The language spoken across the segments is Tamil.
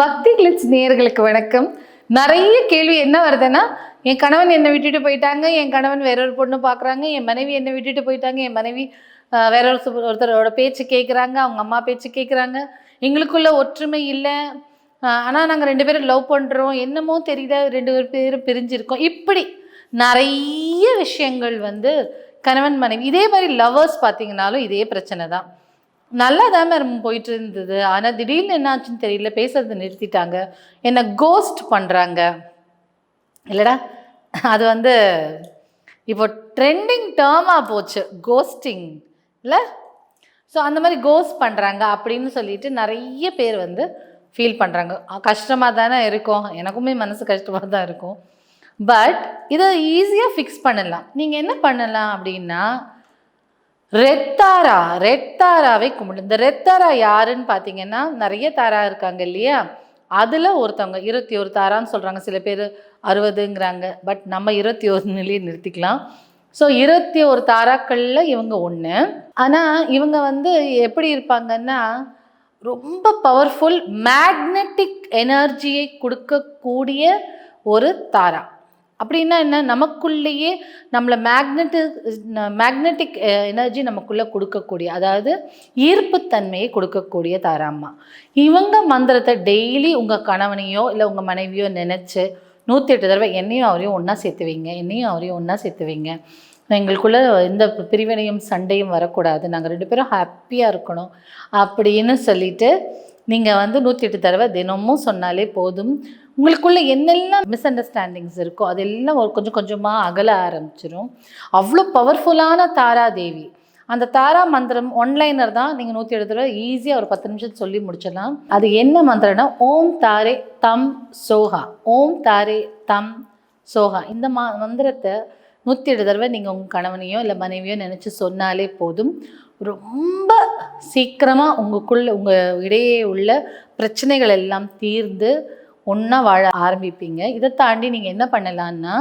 கிளிட்ஸ் நேர்களுக்கு வணக்கம். நிறைய கேள்வி என்ன வருதுன்னா என் கணவன் என்னை விட்டுட்டு போயிட்டாங்க என் கணவன் வேற ஒரு பொண்ணு பார்க்குறாங்க என் மனைவி என்னை விட்டுட்டு போயிட்டாங்க என் மனைவி வேற ஒரு ஒருத்தரோட பேச்சு கேட்குறாங்க அவங்க அம்மா பேச்சு கேட்குறாங்க எங்களுக்குள்ள ஒற்றுமை இல்லை. ஆனால் நாங்கள் ரெண்டு பேரும் லவ் பண்ணுறோம் என்னமோ தெரியல ரெண்டு பேரும் பிரிஞ்சிருக்கோம். இப்படி நிறைய விஷயங்கள் வந்து கணவன் மனைவி இதே மாதிரி லவ்வர்ஸ் பார்த்தீங்கன்னாலும் இதே பிரச்சனை தான். நல்லா தான் மேம் போயிட்டு இருந்தது ஆனால் திடீர்னு என்னாச்சுன்னு தெரியல. பேசுறது நிறுத்திட்டாங்க. என்னை கோஸ்ட் பண்ணுறாங்க இல்லைடா அது வந்து இப்போ ட்ரெண்டிங் டேர்மாக போச்சு. கோஸ்டிங் இல்லை? ஸோ அந்த மாதிரி கோஸ்ட் பண்ணுறாங்க அப்படின்னு சொல்லிட்டு நிறைய பேர் வந்து ஃபீல் பண்ணுறாங்க கஷ்டமாக தானே இருக்கும். எனக்குமே மனசு கஷ்டமாக தான் இருக்கும். பட் இதை ஈஸியாக ஃபிக்ஸ் பண்ணலாம். நீங்கள் என்ன பண்ணலாம் அப்படின்னா ரெத்தாரா ரெத்தாராவை கும்பிடு. இந்த ரெத்தாரா யாருன்னு பார்த்தீங்கன்னா நிறைய தாரா இருக்காங்க இல்லையா? அதில் ஒருத்தவங்க இருபத்தி ஒரு தாரான்னு சொல்கிறாங்க சில பேர் அறுபதுங்கிறாங்க. பட் நம்ம இருபத்தி ஒன்றுலேயே நிறுத்திக்கலாம். ஸோ இருபத்தி ஒரு தாராக்களில் இவங்க ஒன்று ஆனால் இவங்க வந்து எப்படி இருப்பாங்கன்னா ரொம்ப பவர்ஃபுல் மேக்னெட்டிக் எனர்ஜியை கொடுக்கக்கூடிய ஒரு தாரா. அப்படின்னா என்ன? நமக்குள்ளேயே நம்மளை மேக்னெட்டிக் மேக்னெட்டிக் எனர்ஜி நமக்குள்ளே கொடுக்கக்கூடிய அதாவது ஈர்ப்புத்தன்மையை கொடுக்கக்கூடிய தாராம்மா. இவங்க மந்திரத்தை டெய்லி உங்கள் கணவனையோ இல்லை உங்கள் மனைவியோ நினச்சி நூற்றி எட்டு தடவை என்னையும் அவரையும் ஒன்றா சேர்த்து வைங்க. என்னையும் அவரையும் ஒன்றா சேர்த்து வைங்க. எங்களுக்குள்ளே எந்த பிரிவினையும் சண்டையும் வரக்கூடாது. நாங்கள் ரெண்டு பேரும் ஹாப்பியாக இருக்கணும் அப்படின்னு சொல்லிட்டு நீங்கள் வந்து நூற்றி எட்டு தடவை தினமும் சொன்னாலே போதும். உங்களுக்குள்ள என்னெல்லாம் மிஸ் அண்டர்ஸ்டாண்டிங்ஸ் இருக்கோ அதெல்லாம் ஒரு கொஞ்சம் கொஞ்சமாக அகல ஆரம்பிச்சிடும் அவ்வளோ பவர்ஃபுல்லான தாரா தேவி. அந்த தாரா மந்திரம் ஒன்லைனர் தான் நீங்கள் நூற்றி எழுபது தடவை ஈஸியாக ஒரு பத்து நிமிஷம் சொல்லி முடிச்சிடலாம். அது என்ன மந்திரம்னா ஓம் தாரே தம் சோஹா ஓம் தாரே தம் சோஹா. இந்த மா மந்திரத்தை நூற்றி எட்டு தடவை நீங்கள் உங்கள் கணவனையோ இல்லை மனைவியோ நினச்சி சொன்னாலே போதும். ரொம்ப சீக்கிரமாக உங்களுக்குள்ள உங்கள் இடையே உள்ள பிரச்சனைகள் எல்லாம் தீர்ந்து ஒன்றா வாழ ஆரம்பிப்பீங்க. இதை தாண்டி நீங்கள் என்ன பண்ணலான்னா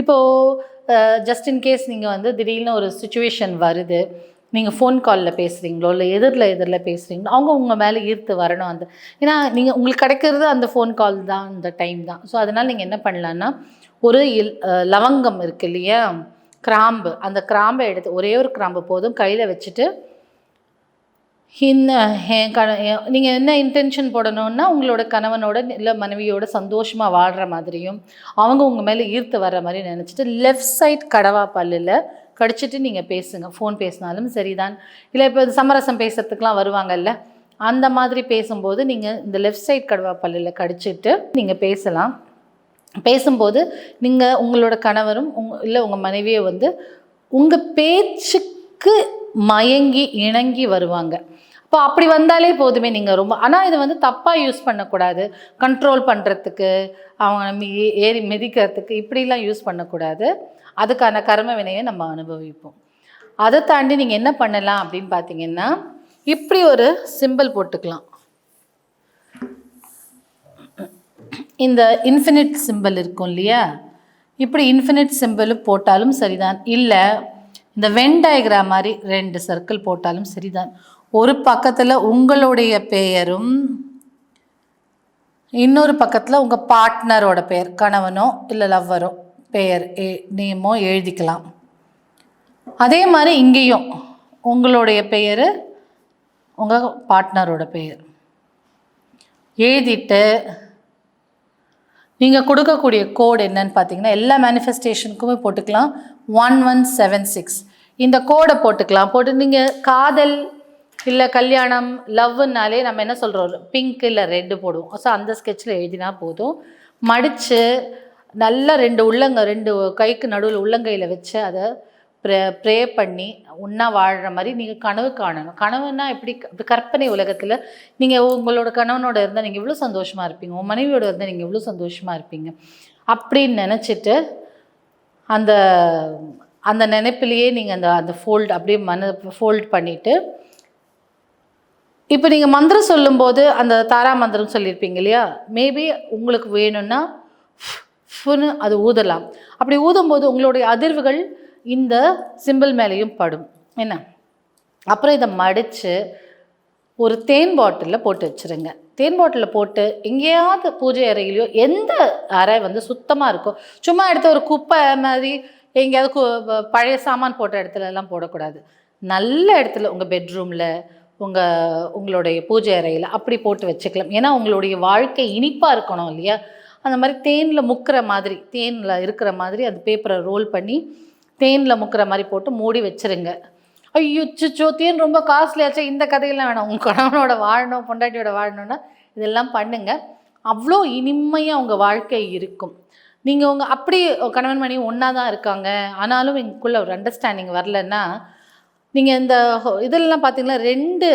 இப்போது ஜஸ்ட் இன் கேஸ் நீங்கள் வந்து திடீர்னு ஒரு சுச்சுவேஷன் வருது. நீங்கள் ஃபோன் காலில் பேசுகிறீங்களோ இல்லை எதிரில் எதிரில் பேசுகிறீங்களோ அவங்க உங்கள் மேலே ஈர்த்து வரணும் அந்த ஏன்னா நீங்கள் உங்களுக்கு கிடைக்கிறது அந்த ஃபோன் கால் தான் அந்த டைம் தான். ஸோ அதனால் நீங்கள் என்ன பண்ணலான்னா ஒரு இல் லவங்கம் இருக்கு இல்லையா? கிராம்பு. அந்த கிராம்பை எடுத்து ஒரே ஒரு கிராம்பு போதும். கையில் வச்சுட்டு இந்த என் கண நீங்கள் என்ன இன்டென்ஷன் போடணும்னா உங்களோட கணவனோட இல்லை மனைவியோட சந்தோஷமாக வாழ்கிற மாதிரியும் அவங்க உங்கள் மேலே ஈர்த்து வர்ற மாதிரி நினச்சிட்டு லெஃப்ட் சைட் கடவா பல்லில் கடிச்சிட்டு நீங்கள் பேசுங்க. ஃபோன் பேசினாலும் சரிதான். இல்லை இப்போ சமரசம் பேசுறதுக்கெலாம் வருவாங்கல்ல அந்த மாதிரி பேசும்போது நீங்கள் இந்த லெஃப்ட் சைட் கடவா பல்லில் கடிச்சிட்டு நீங்கள் பேசலாம். பேசும்போது நீங்கள் உங்களோட கணவரும் உங் இல்லை உங்கள் மனைவியை வந்து உங்கள் பேச்சுக்கு மயங்கி இணங்கி வருவாங்க. இப்போ அப்படி வந்தாலே போதுமே நீங்கள் ரொம்ப ஆனால் இதை வந்து தப்பாக யூஸ் பண்ணக்கூடாது. கண்ட்ரோல் பண்ணுறதுக்கு அவங்க நம்ம ஏ- ஏறி மிதிக்கிறதுக்கு இப்படிலாம் யூஸ் பண்ணக்கூடாது. அதுக்கான கர்ம வினையை நம்ம அனுபவிப்போம். அதை தாண்டி நீங்கள் என்ன பண்ணலாம் அப்படின்னு பார்த்தீங்கன்னா இப்படி ஒரு சிம்பிள் போட்டுக்கலாம். இந்த இன்ஃபினிட் சிம்பிள் இருக்கும் இல்லையா? இப்படி இன்ஃபினிட் சிம்பிள் போட்டாலும் சரிதான். இல்லை இந்த வென் டயக்ராம் மாதிரி ரெண்டு சர்க்கிள் போட்டாலும் சரிதான். ஒரு பக்கத்தில் உங்களுடைய பெயரும் இன்னொரு பக்கத்தில் உங்கள் பார்ட்னரோட பெயர் கணவனோ இல்லை லவ்வரோ பெயர் ஏ நேமோ எழுதிக்கலாம். அதே மாதிரி இங்கேயும் உங்களுடைய பெயர் உங்கள் பார்ட்னரோட பெயர். எழுதிட்டு நீங்கள் கொடுக்கக்கூடிய கோட் என்னன்னு பார்த்தீங்கன்னா எல்லா மேனிஃபெஸ்டேஷனுக்குமே போட்டுக்கலாம். ஒன் ஒன் செவன் சிக்ஸ் இந்த கோடை போட்டுக்கலாம். போட்டு நீங்கள் காதல் இல்லை கல்யாணம் லவ்னாலே நம்ம என்ன சொல்கிறோம் பிங்க் இல்லை ரெட்டு போடுவோம். ஸோ அந்த ஸ்கெட்சில் எழுதினா போதும். மடித்து நல்லா ரெண்டு உள்ளங்க ரெண்டு கைக்கு நடுவில் உள்ளங்கையில் வச்சு அதை ப்ரே ப்ரே பண்ணி ஒன்றா வாழ்கிற மாதிரி நீங்கள் கனவு காணணும். கனவுன்னா எப்படி கற்பனை உலகத்தில் நீங்கள் உங்களோட கணவனோட இருந்தால் நீங்கள் இவ்வளோ சந்தோஷமாக இருப்பீங்க. உங்கள் மனைவியோட இருந்தால் நீங்கள் இவ்வளோ சந்தோஷமாக இருப்பீங்க. அப்படின்னு நினச்சிட்டு அந்த அந்த நினைப்பிலேயே நீங்கள் அந்த அந்த ஃபோல்ட் அப்படியே மன ஃபோல்ட் பண்ணிவிட்டு இப்போ நீங்கள் மந்திரம் சொல்லும்போது அந்த தாரா மந்திரம் சொல்லியிருப்பீங்க இல்லையா? மேபி உங்களுக்கு வேணும்னா ஃபுன்னு அது ஊதலாம். அப்படி ஊதும்போது உங்களுடைய அதிர்வுகள் இந்த சிம்பிள் மேலேயும் படும். என்ன? அப்புறம் இதை மடித்து ஒரு தேன் பாட்டிலில் போட்டு வச்சுருங்க. தேன் பாட்டிலில் போட்டு எங்கேயாவது பூஜை அறையிலையோ எந்த அறை வந்து சுத்தமாக இருக்கோ சும்மா எடுத்த ஒரு குப்பை மாதிரி எங்கேயாவது கு- பழைய சாமான் போட்ட இடத்துல எல்லாம் போடக்கூடாது. நல்ல இடத்துல உங்கள் பெட்ரூமில் உங்கள் உங்களுடைய பூஜை அறையில் அப்படி போட்டு வச்சுக்கலாம். ஏன்னா உங்களுடைய வாழ்க்கை இனிப்பாக இருக்கணும் இல்லையா? அந்த மாதிரி தேனில் முக்கிற மாதிரி தேனில் இருக்கிற மாதிரி அந்த பேப்பரை ரோல் பண்ணி தேனில் முக்கிற மாதிரி போட்டு மூடி வச்சிருங்க. ஐயோ சுச்சோ தேன் ரொம்ப காஸ்ட்லியாச்சா இந்த கதையெல்லாம் வேணாம். உங்கள் கணவனோட வாழணும் பொண்டாட்டியோட வாழணும்னா இதெல்லாம் பண்ணுங்கள் அவ்வளோ இனிமையாக உங்கள் வாழ்க்கை இருக்கும். நீங்கள் உங்கள் அப்படி கணவன் மணி ஒன்றா தான் இருக்காங்க. ஆனாலும் எங்களுக்குள்ளே ஒரு அண்டர்ஸ்டாண்டிங் வரலன்னா நீங்கள் இந்த ஹோ- இதெல்லாம் பார்த்தீங்கன்னா ரெண்டு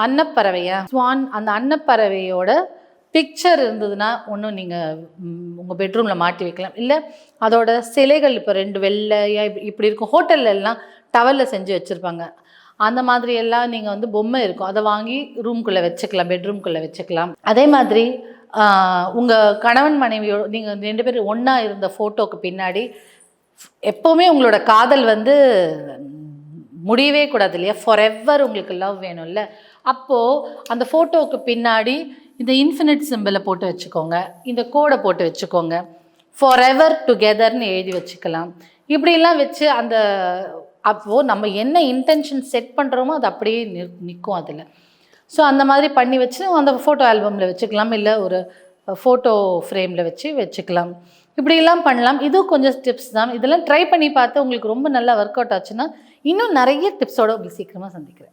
அன்னப்பறவையா? ஸ்வான் அந்த அன்னப்பறவையோட பிக்சர் இருந்ததுன்னா ஒன்றும் நீங்கள் உங்கள் பெட்ரூமில் மாட்டி வைக்கலாம். இல்லை அதோட சிலைகள் இப்போ ரெண்டு வெள்ளையாக இப்படி இப்படி இருக்கும். ஹோட்டல்ல எல்லாம் டவலில் செஞ்சு வச்சுருப்பாங்க. அந்த மாதிரி எல்லாம் நீங்கள் வந்து பொம்மை இருக்கும். அதை வாங்கி ரூம்குள்ளே வச்சுக்கலாம் பெட்ரூம்குள்ளே வச்சுக்கலாம். அதே மாதிரி உங்கள் கணவன் மனைவியோட நீங்கள் ரெண்டு பேரும் ஒன்றா இருந்த ஃபோட்டோக்கு பின்னாடி எப்போவுமே உங்களோட காதல் வந்து முடியவே கூடாது இல்லையா? ஃபார் எவர் உங்களுக்கு லவ் வேணும்ல. அப்போது அந்த ஃபோட்டோவுக்கு பின்னாடி இந்த இன்ஃபினிட் சிம்பிளை போட்டு வச்சுக்கோங்க. இந்த கோடை போட்டு வச்சுக்கோங்க. ஃபார் எவர் டுகெதர்னு எழுதி வச்சுக்கலாம். இப்படிலாம் வச்சு அந்த அப்போது நம்ம என்ன இன்டென்ஷன் செட் பண்ணுறோமோ அது அப்படியே நி நிற்கும் அதில். ஸோ அந்த மாதிரி பண்ணி வச்சு அந்த ஃபோட்டோ ஆல்பமில் வச்சுக்கலாம். இல்லை ஒரு ஃபோட்டோ ஃப்ரேமில் வச்சு வச்சுக்கலாம். இப்படியெல்லாம் பண்ணலாம். இதுவும் கொஞ்சம் டிப்ஸ் தான். இதெல்லாம் ட்ரை பண்ணி பார்த்து உங்களுக்கு ரொம்ப நல்லா ஒர்க் அவுட் ஆச்சுன்னா இன்னும் நிறைய டிப்ஸோடு உங்களுக்கு சீக்கிரமாக சந்திக்கிறேன்.